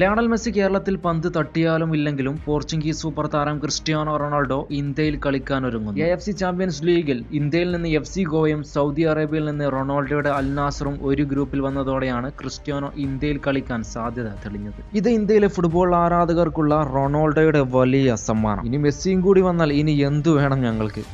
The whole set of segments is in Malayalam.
ലയണൽ മെസ്സി കേരളത്തിൽ പന്ത് തട്ടിയാലും ഇല്ലെങ്കിലും പോർച്ചുഗീസ് സൂപ്പർ താരം ക്രിസ്ത്യാനോ റൊണാൾഡോ ഇന്ത്യയിൽ കളിക്കാൻ ഒരുങ്ങുന്നു. എ എഫ് സി ചാമ്പ്യൻസ് ലീഗിൽ ഇന്ത്യയിൽ നിന്ന് എഫ് സി ഗോവയും സൗദി അറേബ്യയിൽ നിന്ന് റൊണാൾഡോയുടെ അൽനാസറും ഒരു ഗ്രൂപ്പിൽ വന്നതോടെയാണ് ക്രിസ്ത്യാനോ ഇന്ത്യയിൽ കളിക്കാൻ സാധ്യത തെളിഞ്ഞത്. ഇത് ഇന്ത്യയിലെ ഫുട്ബോൾ ആരാധകർക്കുള്ള റൊണാൾഡോയുടെ വലിയ സമ്മാനം. ഇനി മെസ്സിയും കൂടി വന്നാൽ ഇനി എന്തു വേണം ഞങ്ങൾക്ക്?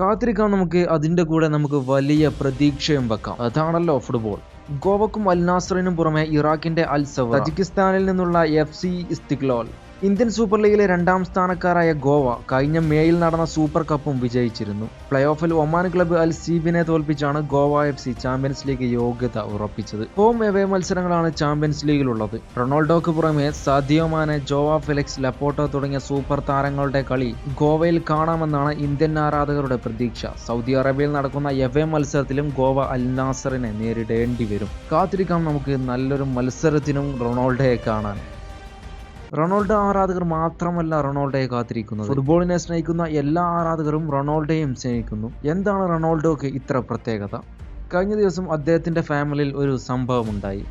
കാത്തിരിക്കാം നമുക്ക് അതിന്റെ കൂടെ നമുക്ക് വലിയ പ്രതീക്ഷയും വെക്കാം. അതാണല്ലോ ഫുട്ബോൾ. ഗോവക്കും അൽ നാസറിനും പുറമെ ഇറാഖിന്റെ അൽസവ തജിക്കിസ്ഥാനിൽ നിന്നുള്ള F C Istiklol Indian super ലീഗിലെ രണ്ടാം സ്ഥാനക്കാരായ ഗോവ കഴിഞ്ഞ മേയിൽ നടന്ന സൂപ്പർ കപ്പും വിജയിച്ചിരുന്നു. പ്ലേ ഓഫിൽ ഒമാൻ ക്ലബ്ബ് അൽ സീബിനെ തോൽപ്പിച്ചാണ് Goa F C champions league യോഗ്യത ഉറപ്പിച്ചത്. ഹോം എവേ മത്സരങ്ങളാണ് ചാമ്പ്യൻസ് ലീഗിലുള്ളത്. റൊണാൾഡോക്ക് പുറമെ സാദിയോ മാനെ ജോവ ഫെലിക്സ് ലപ്പോട്ടോ തുടങ്ങിയ സൂപ്പർ താരങ്ങളുടെ കളി ഗോവയിൽ കാണാമെന്നാണ് ഇന്ത്യൻ ആരാധകരുടെ പ്രതീക്ഷ. സൗദി അറേബ്യയിൽ നടക്കുന്ന എവേ മത്സരത്തിലും ഗോവ അൽ നാസറിനെ നേരിടേണ്ടി വരും. കാത്തിരിക്കാം നമുക്ക് നല്ലൊരു മത്സരത്തിനും റൊണാൾഡോയെ കാണാൻ. റൊണാൾഡോ ആരാധകർ മാത്രമല്ല റൊണാൾഡോയെ കാത്തിരിക്കുന്നത്. ഫുട്ബോളിനെ സ്നേഹിക്കുന്ന എല്ലാ ആരാധകരും റൊണാൾഡോയും സ്നേഹിക്കുന്നു. എന്താണ് റൊണാൾഡോക്ക് ഇത്ര പ്രത്യേകത? കഴിഞ്ഞ ദിവസം അദ്ദേഹത്തിന്റെ ഫാമിലിയിൽ ഒരു സംഭവമുണ്ടായി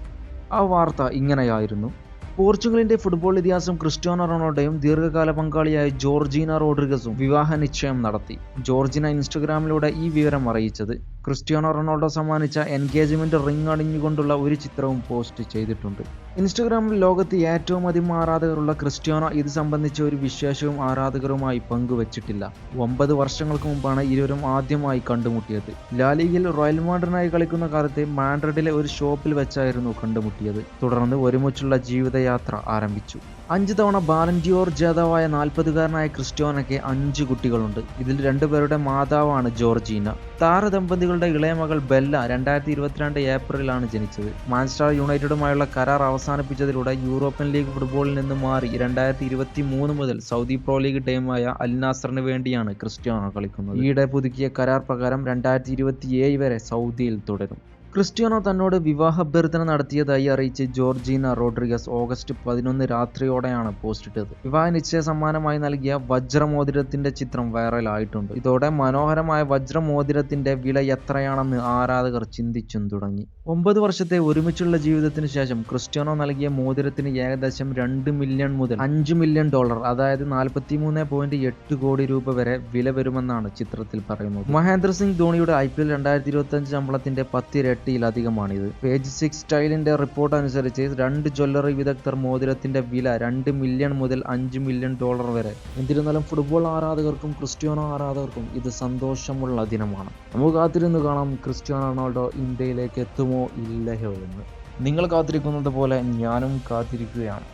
ആ വാർത്ത ഇങ്ങനെയായിരുന്നു. പോർച്ചുഗലിന്റെ ഫുട്ബോൾ ഇതിഹാസം ക്രിസ്റ്റ്യാനോ റൊണാൾഡോയും ദീർഘകാല പങ്കാളിയായ ജോർജീന റോഡ്രിഗസും വിവാഹ നിശ്ചയം നടത്തി. ജോർജിന ഇൻസ്റ്റഗ്രാമിലൂടെ ഈ വിവരം അറിയിച്ചത് ക്രിസ്ത്യാനോ റൊണാൾഡോ സമ്മാനിച്ച എൻഗേജ്മെന്റ് റിംഗ് അണിഞ്ഞുകൊണ്ടുള്ള ഒരു ചിത്രവും പോസ്റ്റ് ചെയ്തിട്ടുണ്ട്. ഇൻസ്റ്റഗ്രാമിൽ ലോകത്ത് ഏറ്റവും അധികം ആരാധകരുള്ള ക്രിസ്ത്യാനോ ഇത് സംബന്ധിച്ച ഒരു വിശേഷവും ആരാധകരുമായി പങ്കുവച്ചിട്ടില്ല. ഒമ്പത് വർഷങ്ങൾക്ക് മുമ്പാണ് ഇരുവരും ആദ്യമായി കണ്ടുമുട്ടിയത്. ലാലിഗിൽ റോയൽ മാഡ്രിനായി കളിക്കുന്ന കാലത്ത് മാൻഡ്രഡിലെ ഒരു ഷോപ്പിൽ വെച്ചായിരുന്നു കണ്ടുമുട്ടിയത്. തുടർന്ന് ഒരുമിച്ചുള്ള ജീവിതയാത്ര ആരംഭിച്ചു. അഞ്ച് തവണ ബാലൻഡിയോർ ജേതാവായ നാൽപ്പതുകാരനായ ക്രിസ്റ്റ്യോനയ്ക്ക് അഞ്ച് കുട്ടികളുണ്ട്. ഇതിൽ രണ്ടുപേരുടെ മാതാവാണ് ജോർജീന. താരദമ്പതികളുടെ ഇളയ മകൾ ബെല്ല രണ്ടായിരത്തി ഇരുപത്തിരണ്ട് ഏപ്രിലാണ് ജനിച്ചത്. മാഞ്ചസ്റ്റർ യുണൈറ്റഡുമായുള്ള കരാർ അവസാനിപ്പിച്ചതിലൂടെ യൂറോപ്യൻ ലീഗ് ഫുട്ബോളിൽ നിന്ന് മാറി രണ്ടായിരത്തി ഇരുപത്തി മൂന്ന് മുതൽ സൗദി പ്രോ ലീഗ് ടീമായ അൽ നാസറിന് വേണ്ടിയാണ് ക്രിസ്റ്റ്യാനോ കളിക്കുന്നത്. ഈയിടെ പുതുക്കിയ കരാർ പ്രകാരം രണ്ടായിരത്തി ഇരുപത്തിയേഴ് വരെ സൗദിയിൽ തുടരും. ക്രിസ്ത്യാനോ തന്നോട് വിവാഹാഭ്യർത്ഥന നടത്തിയതായി അറിയിച്ച് ജോർജീന റോഡ്രിഗസ് ഓഗസ്റ്റ് പതിനൊന്ന് രാത്രിയോടെയാണ് പോസ്റ്റ് ഇട്ടത്. വിവാഹ നിശ്ചയ സമ്മാനമായി നൽകിയ വജ്രമോതിരത്തിന്റെ ചിത്രം വൈറലായിട്ടുണ്ട്. ഇതോടെ മനോഹരമായ വജ്രമോതിരത്തിന്റെ വില എത്രയാണെന്ന് ആരാധകർ ചിന്തിച്ചും തുടങ്ങി. ഒമ്പത് വർഷത്തെ ഒരുമിച്ചുള്ള ജീവിതത്തിന് ശേഷം ക്രിസ്റ്റ്യാനോ നൽകിയ മോതിരത്തിന് ഏകദേശം രണ്ട് മില്യൺ മുതൽ അഞ്ച് മില്യൺ ഡോളർ അതായത് നാൽപ്പത്തി മൂന്ന് പോയിന്റ് എട്ട് കോടി രൂപ വരെ വില വരുമെന്നാണ് ചിത്രത്തിൽ പറയുന്നത്. മഹേന്ദ്ര സിംഗ് ധോണിയുടെ ഐ പി എൽ രണ്ടായിരത്തി ഇരുപത്തി അഞ്ച് ശമ്പളത്തിന്റെ പത്തിരട്ടിയിലധികമാണ് പേജ് സിക്സ് സ്റ്റൈലിന്റെ റിപ്പോർട്ട് അനുസരിച്ച് രണ്ട് ജ്വല്ലറി വിദഗ്ധർ മോതിരത്തിന്റെ വില രണ്ട് മില്യൺ മുതൽ അഞ്ച് മില്യൺ ഡോളർ വരെ. എന്നിരുന്നാലും ഫുട്ബോൾ ആരാധകർക്കും ക്രിസ്ത്യാനോ ആരാധകർക്കും ഇത് സന്തോഷമുള്ള ദിനമാണ്. നമുക്ക് കാത്തിരുന്ന് കാണാം ക്രിസ്ത്യാനോ റൊണാൾഡോ ഇന്ത്യയിലേക്ക് എത്തുമോ ഇല്ലയോ എന്ന്. നിങ്ങൾ കാത്തിരിക്കുന്നത് പോലെ ഞാനും കാത്തിരിക്കുകയാണ്.